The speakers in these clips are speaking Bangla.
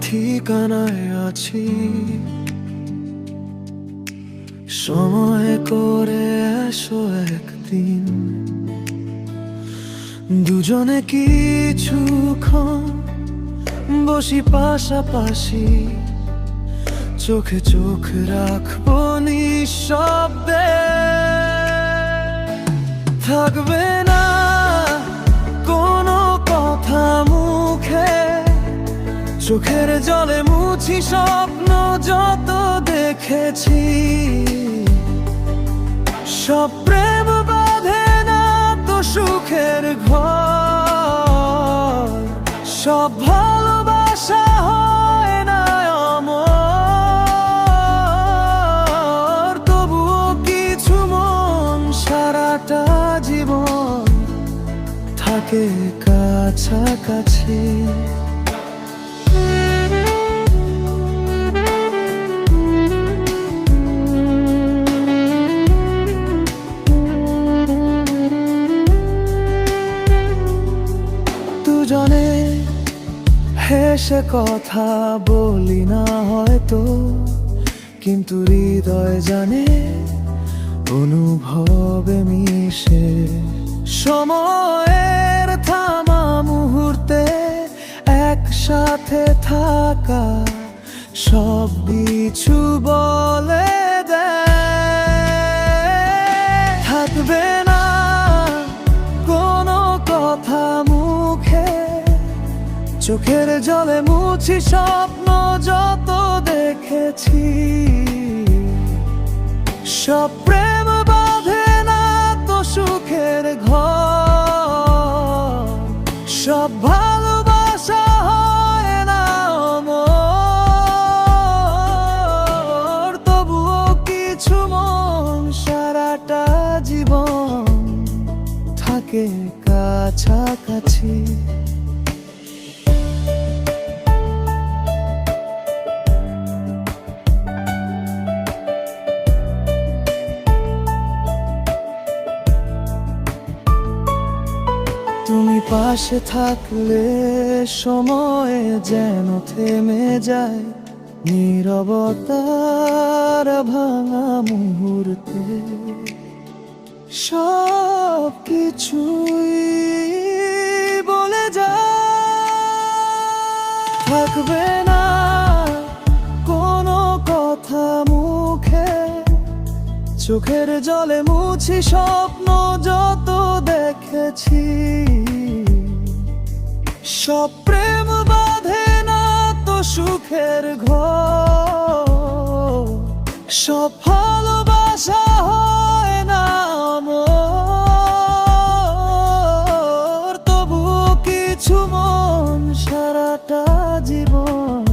ঠিকানায় আছি। সময় করে এসো একদিন। দুজনে কিছুক্ষণ বসি পাশাপাশি। চোখে চোখ রাখব নিঃশব্দে। থাকবে না কোনো কথা চোখের জলে মুছি স্বপ্ন যত দেখেছি। সব প্রেম বাঁধে না তো সুখের ঘর। সব ভালোবাসা হয় না অমর। তবুও কিছু মন সারাটা জীবন থাকে কাছাকাছি। দুজনে হেসে কথা বলি না হয়তো, কিন্তু হৃদয় জানে অনুভবে মিশে। সময়ের থামা মুহূর্তে একসাথে থাকা সব কিছু বলে দেয়। থাকবে চোখের জলে মুছি স্বপ্ন যত দেখেছি। সব প্রেম বাঁধে না তো সুখের ঘর। সব ভালোবাসা হয় না অমর। তবুও কিছু মন সারাটা জীবন থাকে কাছাকাছি। তুমি পাশে থাকলে সময় যেন থেমে যায়। নীরবতার ভাঙা মুহূর্তে সব কিছুই বলে যায়। থাকবে না কোনো কথা মুখে, চোখের জলে মুছি স্বপ্ন যত দেখেছি। সব প্রেম বাঁধে না তো সুখের ঘর। সব ভালোবাসা হয় না অমর তবুও কিছু মন সারাটা জীবন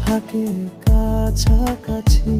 থাকে কাছাকাছি।